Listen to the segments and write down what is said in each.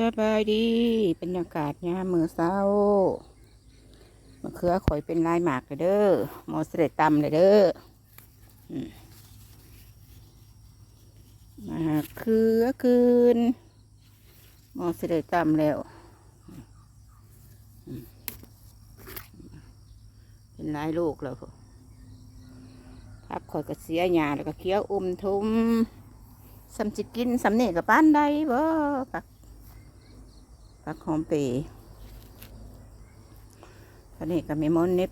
สบายดีบรรยากาศยามมือเศร้ามะเขือข่อยเป็นลายหมากเลยเด้อหมอเสด็จตำเลยเด้อมมะเขือคืนหมอเสด็จตำแล้ว เป็นลายลูกแล้วพักข่อยก็เสียหยาแล้วก็เคี้ยวอุ้มทุมสำจิกินสำเนกับป้านใดบ่ปัก ผักหอมเปรย์อันนี้ก็มีมอนเน็บ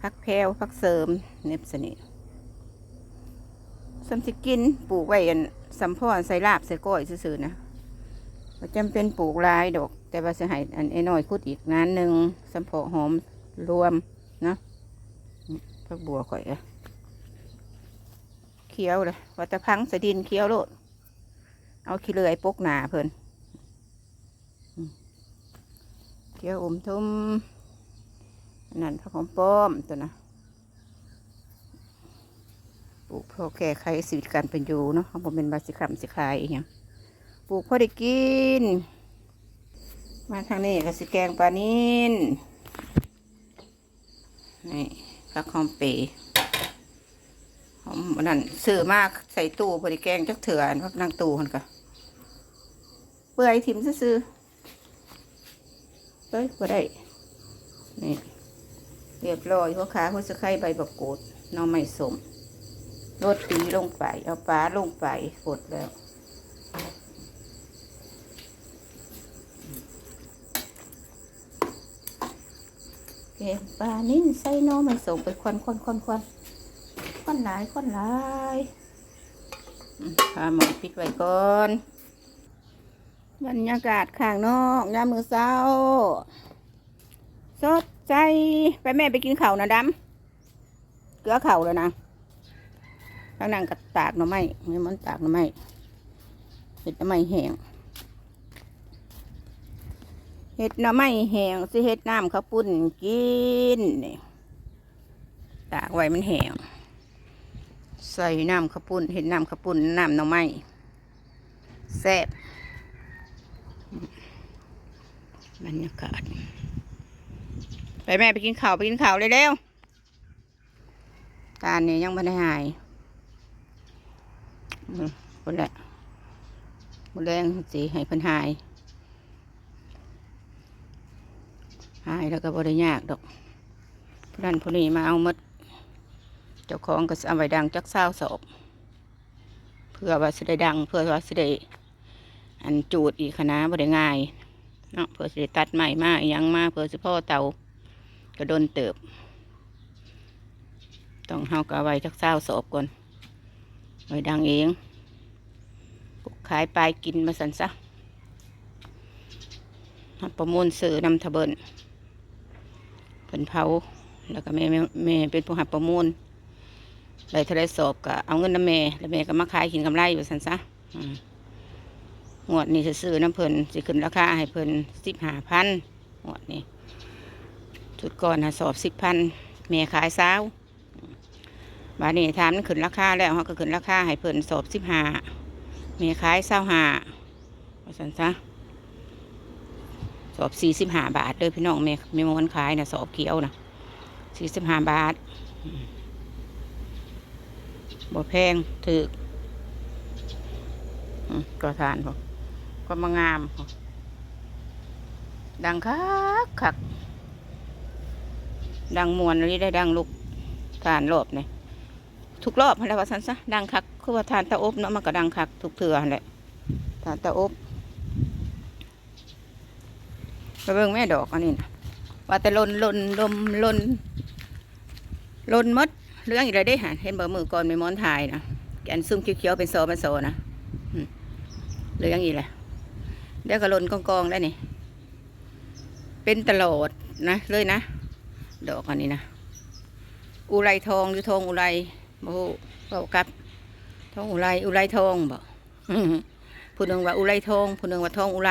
ผักแพรวผักเสริมเน็บสนิทสำสิกินปลูกไว้อันสัมพอใส่ลาบใส่ก้อยซื่อๆนะบ่จำเป็นปลูกลายดอก แต่ว่าจะให้อันไอ้น้อยคุดอีกงานหนึ่งสัมพอหอมรวมนะผักบัวข่อยอะเคี้ยวเลยวัตะพังสะดินเคี้ยวโลด เอาขี้เลื่อยปกหนาเพิ่น เกี๊ยวอมทุ่มอันนั่นผักหอมป้อมตัวนะปลูกพอแก่ไขสีวิตการเป็นอยู่เนาะเขาบอกเป็นบาสิคัมสิขายอย่างปลูกพอได้กิน มาทางนี้ก็สิแกงปลานินนี่ผักหอมเปรย์หอมนั่นซื้อมากใส่ตู้พอได้แกงจักเถื่อนพักนั่งตู้คนก็เปื่อยถิ่มซื่อ เฮ้ยบ่ได้ นี่เรียบร้อยหัวขาหัวสะไคร้ใบบักกูดน้องไม้สมรดตีลงไป เอาปลาลงไปกดแล้วเก็บปลานิ่นใส่น้องไม้สมไปควันควันควันควันควันหลายควันหลายอืมพาหมอปิดไว้ก่อน บรรยากาศข้างนอกยามมือเช้า สดใจไปแม่ไปกินข้านะดำเกลือเข่าวเลยนะข้างนั่งกับตากหน่อไม้ไม่มันตากหน่อไม้เห็ดหน่อไม้แห้งเห็ดหน่อไม้แห้งสิเห็ดน้ำข้าวปุ้นกินนี่ตากไว้มันแห้งใส่น้ำข้าวปุ้นเห็ดน้ำข้าวปุ้นน้ำหน่อไม้แซ่บ บรรยากาศ ไปแม่ไปกินข้าวไปกินข้าวเร็วๆตาเนี่ยยังไม่ได้หายอืมคนละคนแรงสิให้พิ่นหาย หายแล้วก็บ่ได้ยากดอกผู้นั้นผู้นี้มาเอามด เจ้าของก็เอาไว้ดังจักเศร้าศพเพื่อว่าสิได้ดัง เพื่อว่าสิได้อันจูดอีกคณะบ่ได้ง่าย เนาะเพื่อสิตัดใหม่มาอิหยังมาเพื่อสิพ่อเตาก็โดนเติบ ต้องเฮากะไว้จักเศร้าสอบก่อนไว้ดังเองปลูกขายปลายกินมาสันซะประมูลซื้อนำทะเบินเพิ่นเผาแล้วก็แม่แม่แม่เป็นผู้หับประมูลได้ทะเลสอบก็เอาเงินน้ำแม่แล้วแม่ก็มาขายกินกำไรอยู่สันซะอืม งวดนี้ซื้อน้ำเพิ่นสิขึ้นราคาให้เพิ่นสิบห้าพันงวดนี้ชุดก่อนนะสอบสิบพันแม่ขายสาวบาดนี้ถามมันขึ้นราคาแล้วเขาก็ขึ้นราคาให้เพิ่นสอบสิบห้าแม่ขายเศร้าห้าว่าสันซะสอบสี่สิบห้าบาทเลยพี่น้องแม่แม่มอนขายนะสอบเขียวนะสี่สิบห้าบาทบ่แพงถือก็ทานพอ ก็มางาม ดังคักคักดังมวนนี่ได้ดังลุกทานรอบเนี่ยทุกรอบอะไรว่าสันซะดังคักคือว่าทานตะอบเนาะมันก็ดังคักทุกเถื่อนแหละทานตะอบไปเบิ่งแม่ดอกอันนี้นะว่าแต่ลนลนลมลนลนมดเรื่องอีกเลยได้หันเห็นบ่มือก่อนไม่ม้อนถ่ายนะแกนซุ่มเขียวๆเป็นโซเป็นโซนะเรื่องอีกแหละ เดี๋ยวก็ลนกองๆได้นี่ เป็นตลอดนะเลยนะ ดอกอันนี้นะ อุไรทองหรือทองอุไรโอ้บากับ ทองอุไรอุไรทองบอกผู้หนึ่งว่าอุไรทองผู้หนึ่งว่าทองอุไร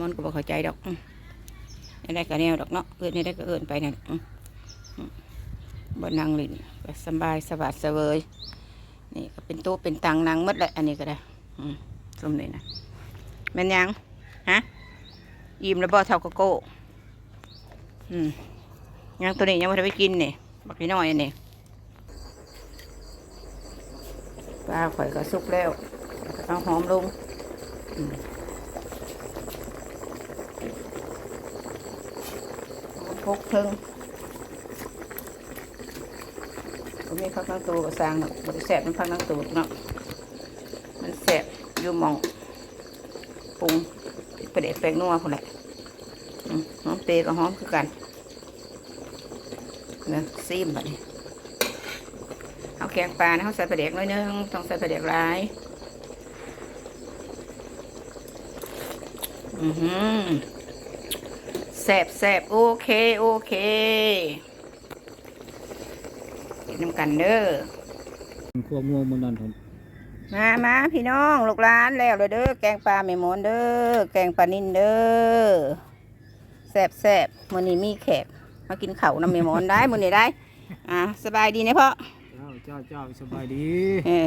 มันก็บอกเข้าใจดอกอืมอันใดก็แนวดอกเนาะเอินอันใดก็เอินไปเนี่ยอืมอืมบนนางลินสบายสบายเสวยนี่ก็เป็นโต๊ะเป็นตังนางหมดแหละอันนี้ก็ได้สมเลยนะ แม่นยังฮะอิ่มแล้วบ่เท่าโกโก้อืมยังตัวนี้ยังไม่ได้ไปกินนี่บักพี่น้อยนี่ปลาข่อยก็สุกแล้วเอาหอมลงอืมหกถึงก็มีพักทั้งตัวก็สร้างเนาะบริแสบมันพักทั้งตัวเนาะมันแสบอยู่มอง ปรุงประเด็ดแปลงนัวคนแหละหอมเตยกับหอมคือกันเนี่ยซีมแบบนี้เอาแกงปลานะเขาใส่ประเด็กน้อยนึงต้องใส่ประเด็กหลายอือหือแสบแสบโอเค โอเคนน้ำกันเด้อควบงวมันนั่นผม มามาพี่น้องลูกหลานแล้วเลยเด้อแกงปลาแม่หมอนเด้อแกงปลานิ่นเด้อแซ่บแซ่บมื้อนี้มีแขกมากินข้าวน้ำแม่หมอนได้มื้อนี้ได้อ่าสบายดีนะพ่อเจ้าเจ้าเจ้าสบายดี เออ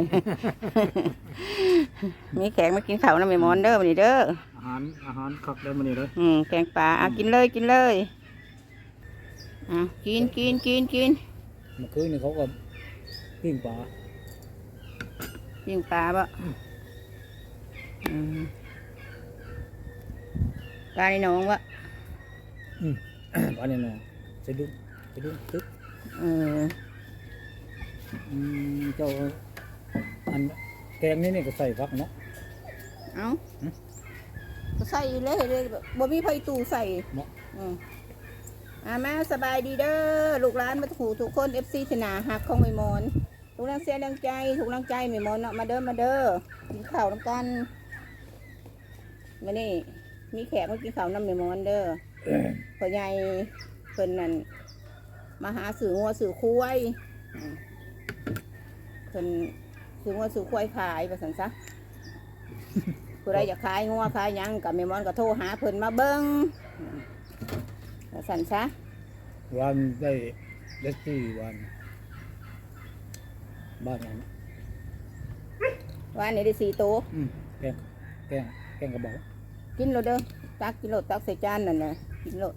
มีแขกมากินข้าวน้ำแม่หมอนเด้อมื้อนี้เด้ออาหารอาหารคักได้มานี่เลยอืมแกงปลาอะกินเลยกินเลยอะกินกินกินกินเมื่อคืนนี่เขาก็ปิ้งปลา ยิงปลาบ่อืมปลาในหนองบ่ปลาเนี่ยเนาะสะดุ้งสะดุ้งตึ๊กเอออืมเจ้าอันแกงนี่นี่ก็ใส่ฟักเนาะเอาหึก็ใส่เลยเลยแบบบ่มีไฟตู้ใส่เนาะอืมอ่ามาสบายดีเด้อลูกหลานมาถูกทุกคนเอฟซีธนาหักของไม่มอน ทุกนังเสียดังใจทุกนังใจไม่มอนเนาะมาเด้อมาเด้อกินข้าวน้ำกันมานี่มีแขกมากินข้าวน้ำไม่มอนเด้อพ่อใหญ่เพิ่นนั่นมาหาสื่องัวสื่อคุ้ยอืมเพิ่นสื่องัวสื่อคุ้ยขายไปสันซะผู้ใดอยากขายงัวขายหยังกับแม่มอนก็โทรหาเพิ่นมาเบิ้งอืมแล้วสั่นซะวันได้เลสซี่วัน บ้านนั้นว่านี่ได้สี่ตัวอืมแกงแกงแกงกระบอกกินโลดเด้อตักกินโลดตักใส่จานนั่นน่ะกินโลด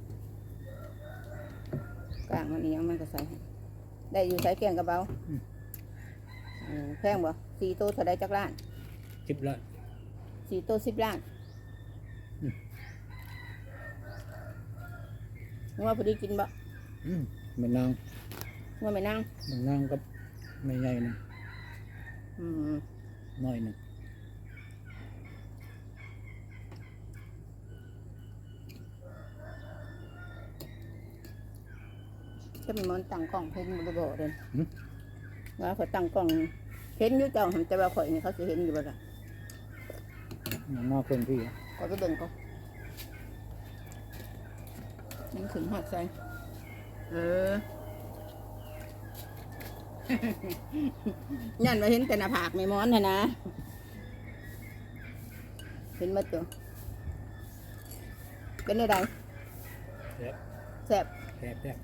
กลางมันนี่ยังมันก็ใส่ให้ได้อยู่ใส่แกงกระเบาเออแพงบ่สี่ตัวเท่าไดจักล้านจิบละสี่ตัวสิบล้านอืมงัวพอดีกินบ่อืมแม่นางงัวไม่นั่งแม่นางกับ แม่ใหญ่หนึงอืมน้อยหนึงจะมีมอนตั้งกล้องเพิ่นบ่ได้บอกเด้อว่าเขาตั้งกล้องเห็นอยู่เจ้าหันแต่ว่าข่อยนี่เขาสิเห็นอยู่บ่ล่ะมันมาคนพี่ขอไปเบิ่งก่อนยังถึงหอดใจเออ ยันมาเห็นแต่หน้าผากไม่ม้อนนะนะเห็นมาตัวเป็นได้ไดแซ่บแซ่บแซ่บแซ่บ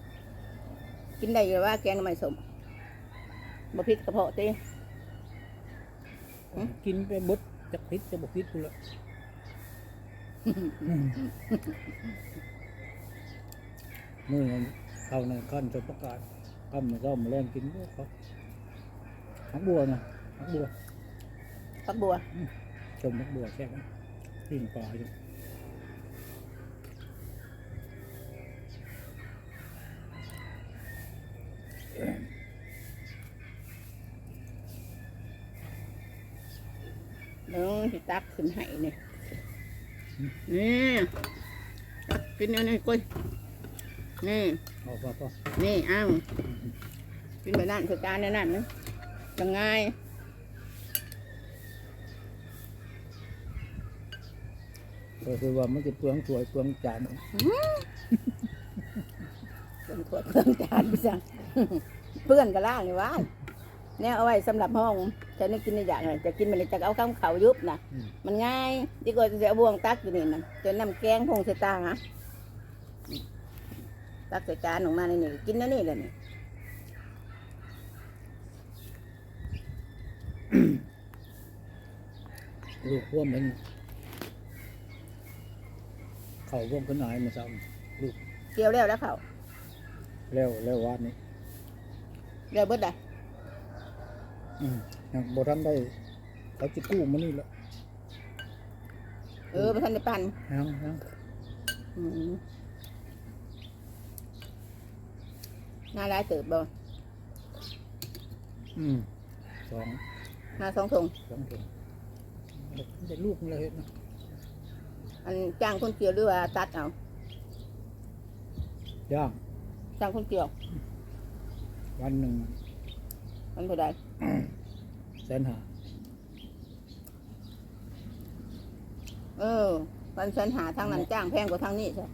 กินได้อยู่ว่าแกงหน่อไม้สมบ่พิษกระเพาะตีหืมกินไปบดจะพิษจะบกพิษกูละมื่อเข้าในขั้นจะประกาศ กำมาซ่อมมาแรงกินก็เขาหักบัวนะหักบัวฟักบัวชมหักบัวแซ่บ นะปิ้งปลาอยู่เดี๋ยวสิตักขึ้นให้นี่นี่ตักกินเอานี่กุ้ยนี่เอาพอพอนี่เอ้าวกินแบบนั้นคือการนั่นนั่นนะยังไงก็คือว่ามันจะเปลืองสวยเปลืองจานเปื่อนขวดเปื่อนจานไปสั่งเปื่อนกระล่างนี่วะแนวเอาไว้สำหรับห้องจะไม่กินในอย่างไรจะกินมันจะเอาข้าวเขายุบนะอืมมันง่ายดีกว่าจะเอาบ่วงตักอยู่นี่นะจะนำแกงพงใส่ตาฮะ ตักใส่จานออกมาในนี่กินนั่นนี่แหละนี่ลูกพ่วงมันเข่าร่วมขึ้นหายมาซ้เกี่ยวแล้วแล้วเขาำแล้วแล้ววานนี้เดี๋ยวเบิดได้อืมยังบ่ทันได้เขาจะกู้มานี่แหละเออประธานได้ปันยังยังอืม น่าร้ายเติบบ่อืมสองหน้าสองทงสองถุงได้ลูกมันเลยนะอันจ้างคนเกี่ยวหรือว่าตัดเอาย่างจ้างคนเกี่ยววันหนึ่งมันเท่าใดแสนหาเออวันฉันหาทางนั้นจ้างแพงกว่าทางนี้ใช่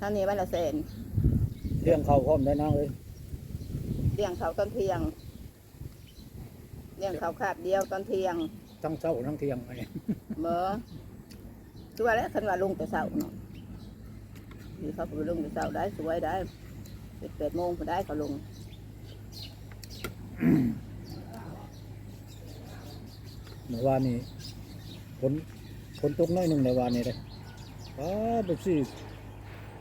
ทางนี้วันละแสน เลี้ยงเขาพร้อมได้นั่งเลยเลี้ยงเขาตอนเที่ยงเลี้ยงเขาขาบเดียวตอนเที่ยงทั้งเช้าทั้งเที่ยงไงเบอสวยแล้วคันว่าลุงแต่เช้าเนาะนี่เขาไปลุงแต่เช้าได้สวยได้เจ็ดแปดโมงพอได้เขาลงเมื่อวานนี้ฝนฝนตกน้อยหนึ่งในวานนี้เลยอ้าไปสิ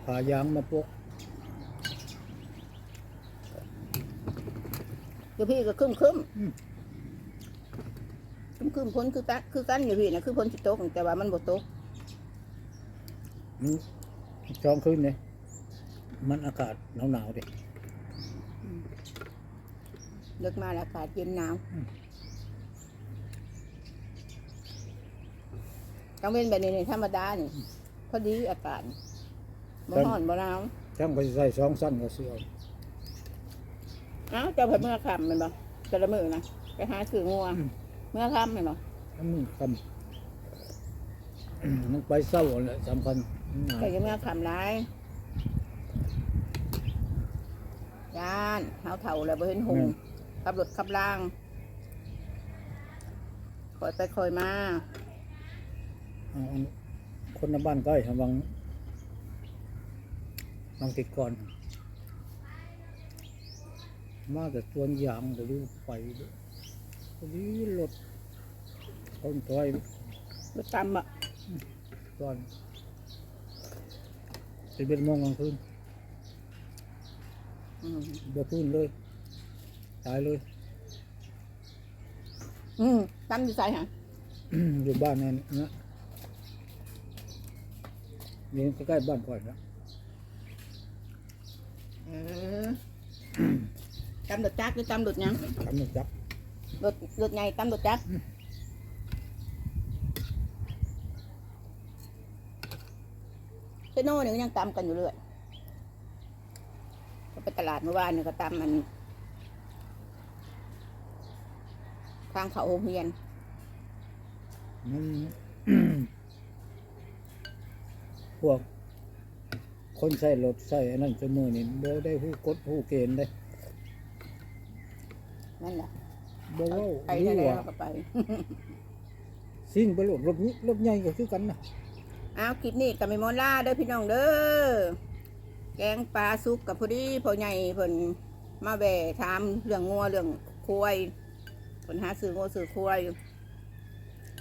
ผ่ายางมาโปะ เดี๋ยวพี่ก็คึมคึมคึมคึมพ้นคือกันคือกันอยู่พี่นะคือพ้นสิตกแต่ว่ามันบ่ตกอืมจองขึ้นเลยมันอากาศหนาวหนาวๆดิเลิกมาแล้วอากาศเย็นหนาวอืมต้องเป็นแบบนี้นี่ธรรมดานี่พอดีอากาศบ่ร้อนบ่หนาวช่างไปใส่สองสั้นก็เสื้อเอ้าเจ้าเพิ่นเมื่อค่ำแม่นบ่แต่ละมื้อนะไปหาซื้องัวเมื่อค่ำแม่นบ่น้ำมือคำอืมมันไปเศร้าแหละสำคัญหนาวก็ยังเมื่อค่ำหลายย่านเฮาเฒ่าแล้วบ่เห็นหงส์ขับรถขับล่างคอยไปคอยมาเอาอันคนในบ้านใกล้ทำวังบางติดก่อน มาแต่ตัวนยางเดี๋ยวดูไฟด้วยพอดีรถคนถอยรถตำอะก่อนสิบเอ็ดโมงกลางคืนอืมเดือพื้นเลย ตายเลย อืมตำอยู่ไสฮะอยู่บ้านนั่นนะนี่ใกล้ๆบ้านก่อนนะเออ ตำรถจักรหรือตำรถหยังทำหนึ่งจับรถรถใหญ่ตำรถจักรเซโน่เนี่ยก็ยังตำกันอยู่เรื่อยก็ไปตลาดเมื่อวานเนี่ยก็ตำมันทางเขาโรงเรียนมันพวกคนใส่รถใส่อันนั้นจมือนี่บ่ได้ผู้กดผู้เกณฑ์ได้ นั่นแหละบ่เว้าไปหรืได้อแล้วว่าก็ไป สิ่งไปรถรถนี้รถใหญ่ก็คือกันนะเอาคลิปนี้กับมิมอนล่าเด้อพี่น้องเด้อ แกงปลาซุกกับพอดีพ่อใหญ่เพิ่นมาแว่ถามเรื่องงัวเรื่องควายเพิ่นหาซื้องัวซื้อควาย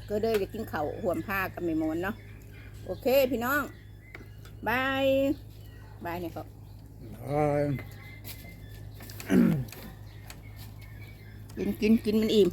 ก็เลยจะกินข้าวห่วมผ้ากับมิมอนเนาะ โอเคพี่น้อง บาย บายเนี่ยครับ อ่า กินกินกินมันอิ่ม